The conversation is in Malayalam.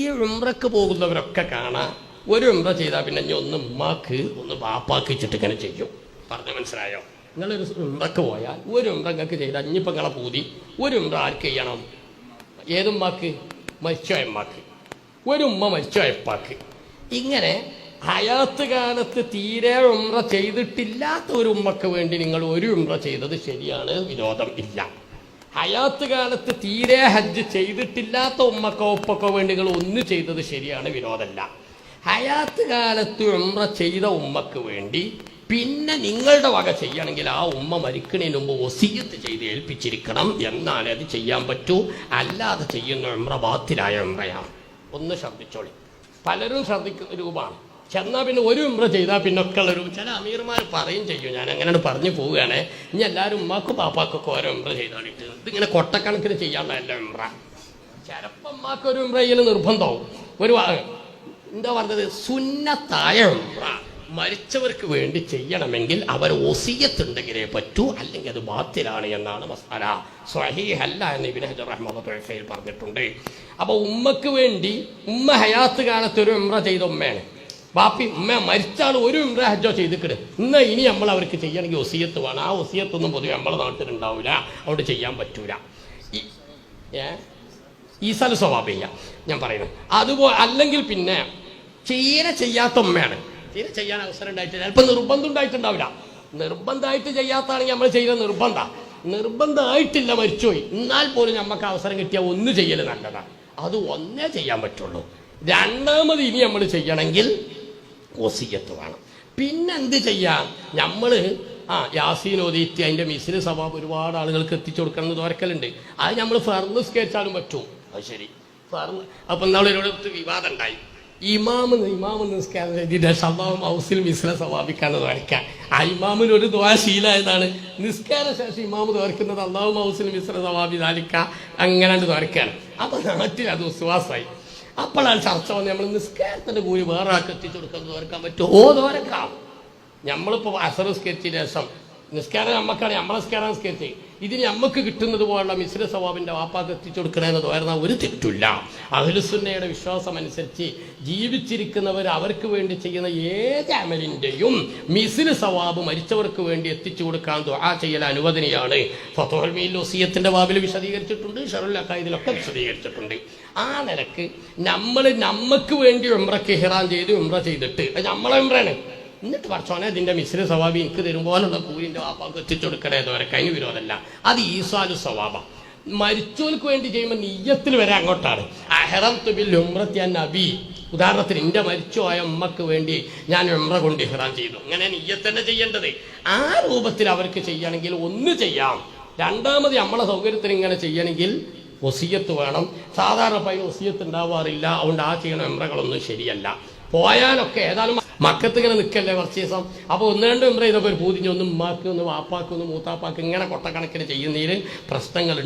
ഈ ഉംറക്ക് പോകുന്നവരൊക്കെ കാണാം. ഒരു ഉംറ ചെയ്താൽ പിന്നെ ഇനി ഒന്ന് ഉമ്മാക്ക് ഒന്ന് ബാപ്പാക്ക് ഇങ്ങനെ ചെയ്യും. പറഞ്ഞ മനസ്സിലായോ? നിങ്ങളൊരു ഉംറക്ക് പോയാൽ ഒരു ഉംറ നിങ്ങൾക്ക് ചെയ്താൽ ഇനിയിപ്പോൾ നിങ്ങളെ പൂതി. ഒരു ഉംറ ആർക്ക് ചെയ്യണം? ഏതുമ്മാക്ക് മരിച്ചോയമ്മാക്ക് ഒരു ഉമ്മ മരിച്ചോയപ്പാക്ക് ഇങ്ങനെ ഹയാത്ത് കാലത്ത് തീരെ ഉംറ ചെയ്തിട്ടില്ലാത്ത ഒരു ഉമ്മക്ക് വേണ്ടി നിങ്ങൾ ഒരു ഉംറ ചെയ്തത് ശരിയാണ് വിരോധം ഇല്ല. ഹയാത്ത് കാലത്ത് തീരെ ഹജ്ജ് ചെയ്തിട്ടില്ലാത്ത ഉമ്മക്കോ ഉപ്പക്കോ വേണ്ടി നിങ്ങൾ ഒന്ന് ചെയ്തത് ശരിയാണ് വിനോദമല്ല ഹയാത്ത് കാലത്ത് ഉമ്ര ചെയ്ത ഉമ്മക്ക് വേണ്ടി പിന്നെ നിങ്ങളുടെ വക ചെയ്യണമെങ്കിൽ ആ ഉമ്മ മരിക്കണതിന് മുമ്പ് ഒസിയത്ത് ചെയ്ത് ഏൽപ്പിച്ചിരിക്കണം എന്നാലേ അത് ചെയ്യാൻ പറ്റൂ. അല്ലാതെ ചെയ്യുന്ന ഉമ്ര ബാത്തിലായ ഉമ്രയാണ് ഒന്ന് ശ്രദ്ധിച്ചോളി. പലരും ശ്രദ്ധിക്കുന്ന രൂപമാണ്. ചെന്നാൽ പിന്നെ ഒരു ഉംറ ചെയ്താൽ പിന്നെ ഒക്കെ ഉള്ളൊരു ചില അമീർമാർ പറയും ചെയ്യും. ഞാൻ അങ്ങനെയാണ് പറഞ്ഞു പോവുകയാണ്. ഇനി എല്ലാവരും ഉമ്മാക്കും പാപ്പാക്കൊക്കെ ഓരോ ഉംറ ചെയ്താണിട്ട് ഇതിങ്ങനെ കൊട്ടക്കണക്കിന് ചെയ്യാനുള്ളതല്ല ഉംറ ചിലപ്പോൾ ഉമ്മാക്ക് ഒരു ഉംറ ചെയ്യൽ നിർബന്ധമാവും. ഒരു എന്താ പറഞ്ഞത്? സുന്നത്തായ ഉംറ മരിച്ചവർക്ക് വേണ്ടി ചെയ്യണമെങ്കിൽ അവർ ഒസിയത്തുണ്ടെങ്കിലേ പറ്റൂ അല്ലെങ്കിൽ അത് ബാത്തിലാണ് എന്നാണ് മസാല. സ്വഹീഹല്ല എന്ന് ഇബിൻ ഹജർ റഹ്മത്തുൽ പറഞ്ഞിട്ടുണ്ട്. അപ്പോൾ ഉമ്മക്ക് വേണ്ടി ഉമ്മ ഹയാത്ത് കാലത്ത് ഒരു ഉംറ ചെയ്ത ഉമ്മയാണ്. ബാപ്പി ഉമ്മ മരിച്ചാൽ ഒരു ഉംറ ചെയ്തിക്കിട് ഇന്ന് ഇനി നമ്മൾ അവർക്ക് ചെയ്യണമെങ്കിൽ ഒസിയത്ത് വേണം. ആ ഒസിയത്തൊന്നും പൊതുവെ നമ്മളെ നാട്ടിലുണ്ടാവില്ല അവിടെ ചെയ്യാൻ പറ്റൂല. ഈ- ഏ? ഈസാല സ്വഭാവിക ഞാൻ പറയുന്നത്. അതുപോലെ അല്ലെങ്കിൽ പിന്നെ ചീര ചെയ്യാത്ത ഉമ്മയാണ്. ചീര ചെയ്യാൻ അവസരം ഉണ്ടായിട്ടില്ല. ചിലപ്പോൾ നിർബന്ധം ഉണ്ടായിട്ടുണ്ടാവില്ല. നിർബന്ധമായിട്ട് ചെയ്യാത്താണെങ്കിൽ നമ്മൾ ചെയ്യുന്ന നിർബന്ധ. നിർബന്ധമായിട്ടില്ല മരിച്ചുപോയി. എന്നാൽ പോലും നമുക്ക് അവസരം കിട്ടിയാൽ ഒന്ന് ചെയ്യൽ നല്ലതാണ് അത് ഒന്നേ ചെയ്യാൻ പറ്റുള്ളൂ. രണ്ടാമത് ഇനി നമ്മൾ ചെയ്യണമെങ്കിൽ ഒസിയത്ത് വേണം. പിന്നെന്ത് ചെയ്യാം? നമ്മൾ ആ യാസീൻ ഓതിയിട്ട് അതിന്റെ മിസ്സിന് സ്വഭാവം ഒരുപാട് ആളുകൾക്ക് എത്തിച്ചു കൊടുക്കണം എന്ന് തോരക്കലുണ്ട്. അത് നമ്മൾ ഫർന്ന് സ്കേച്ചാലും പറ്റും. അത് ശരി. ഫർന്ന് അപ്പം ഒരു വിവാദം ഉണ്ടായി. ഇമാമ് ഇമാമ് നിസ്കാരം സ്വഭാവം ഹൗസിൽ മിസ്സിനെ സ്വഭാവിക്കാന്ന് തോരക്കാം ആ ഇമാമിന് ഒരു ദ്വാശീലായതാണ് നിസ്കാര ശേഷം ഇമാമ് തോരക്കുന്നത് അള്ളാഹു ഹൗസിൽ മിശ്ര സ്വഭാവി താലിക്ക അങ്ങനെ തോരക്കാണ്. അപ്പം നാട്ടിൽ അത് വിശ്വാസമായി അപ്പോഴാണ് ചർച്ച വന്ന് നമ്മൾ നിസ്കാരത്തിന്റെ കൂലി വേറെ ആൾക്ക് എത്തിച്ചു കൊടുക്കുന്നത് തോരക്കാൻ പറ്റുമോ? ഓ തോരക്കാം നമ്മളിപ്പോൾ അസർ സ്കെച്ച് രസം. നിസ്കാരം നമ്മക്കാണ് നമ്മളെ നിസ്കാരം നിസ്കരിച്ചേ. ഇതിന് നമുക്ക് കിട്ടുന്നത് പോലുള്ള മിശ്ര സ്വഭാവിന്റെ വാപ്പാക്ക് എത്തിച്ചു കൊടുക്കണമെന്ന് തോരുന്ന ഒരു തെറ്റില്ല അഹലുസുന്നയുടെ വിശ്വാസം അനുസരിച്ച് ജീവിച്ചിരിക്കുന്നവർ അവർക്ക് വേണ്ടി ചെയ്യുന്ന ഏത് അമലിന്റെയും മിസിന് സവാബ് മരിച്ചവർക്ക് വേണ്ടി എത്തിച്ചു കൊടുക്കാൻ ദുആ ചെയ്യൽ അനുവദനയാണ്. ഫത്തോഹൽ മീൽ വസീയത്തിന്റെ ബാബിൽ വിശദീകരിച്ചിട്ടുണ്ട് ഷറുൽ അക്കായതിലൊക്കെ വിശദീകരിച്ചിട്ടുണ്ട്. ആ നിലയ്ക്ക് നമ്മൾ നമ്മക്ക് വേണ്ടി ഉംറക്ക് ഹിറാൻ ചെയ്ത് ഉമ്ര ചെയ്തിട്ട് അത് നമ്മളെ ഉംറയാണ്. എന്നിട്ട് പറച്ചോനെ ഇതിന്റെ മിശ്ര സ്വഭാവം എനിക്ക് തരുമ്പോലുള്ള കൂലിന്റെ വാപ്പാക്ക് എത്തിച്ചു കൊടുക്കണേ അതുവരെ വരെ കഴിഞ്ഞ വിരോധമല്ല. അത് ഈസാലു സ്വഭാവം. മരിച്ചോൽക്ക് വേണ്ടി ചെയ്യുമ്പോൾ നീയത്തിൽ വരെ അങ്ങോട്ടാണ്. അഹറം തുബിൽ ഉമ്രത്യാൻ നബി. ഉദാഹരണത്തിന് എന്റെ മരിച്ചുപോയ ഉമ്മക്ക് വേണ്ടി ഞാൻ ഉമ്ര കൊണ്ട് ഇഹ്റാം ചെയ്തു. അങ്ങനെ നീയത്തന്നെ ചെയ്യേണ്ടത്. ആ രൂപത്തിൽ അവർക്ക് ചെയ്യണമെങ്കിൽ ഒന്ന് ചെയ്യാം. രണ്ടാമത് നമ്മളെ സൗകര്യത്തിന് ഇങ്ങനെ ചെയ്യണമെങ്കിൽ ഒസിയത്ത് വേണം. സാധാരണ പൈന ഒസിയത്ത് ഉണ്ടാവാറില്ല. അതുകൊണ്ട് ആ ചെയ്യണ ഉമ്രകളൊന്നും ശരിയല്ല. പോയാലൊക്കെ ഏതായാലും മക്കത്ത് ഇങ്ങനെ നിൽക്കല്ലേ കുറച്ച് ദിവസം? അപ്പോൾ ഒന്ന് രണ്ട് ഇതൊക്കെ ഒരു പൂതിഞ്ഞ് ഒന്ന് ഉമ്മാക്ക് ഒന്ന് വാപ്പാക്ക് ഒന്ന് മൂത്താപ്പാക്ക് ഇങ്ങനെ കൊട്ടക്കണക്കിന് ചെയ്യുന്നതിൽ പ്രശ്നങ്ങളുണ്ട്.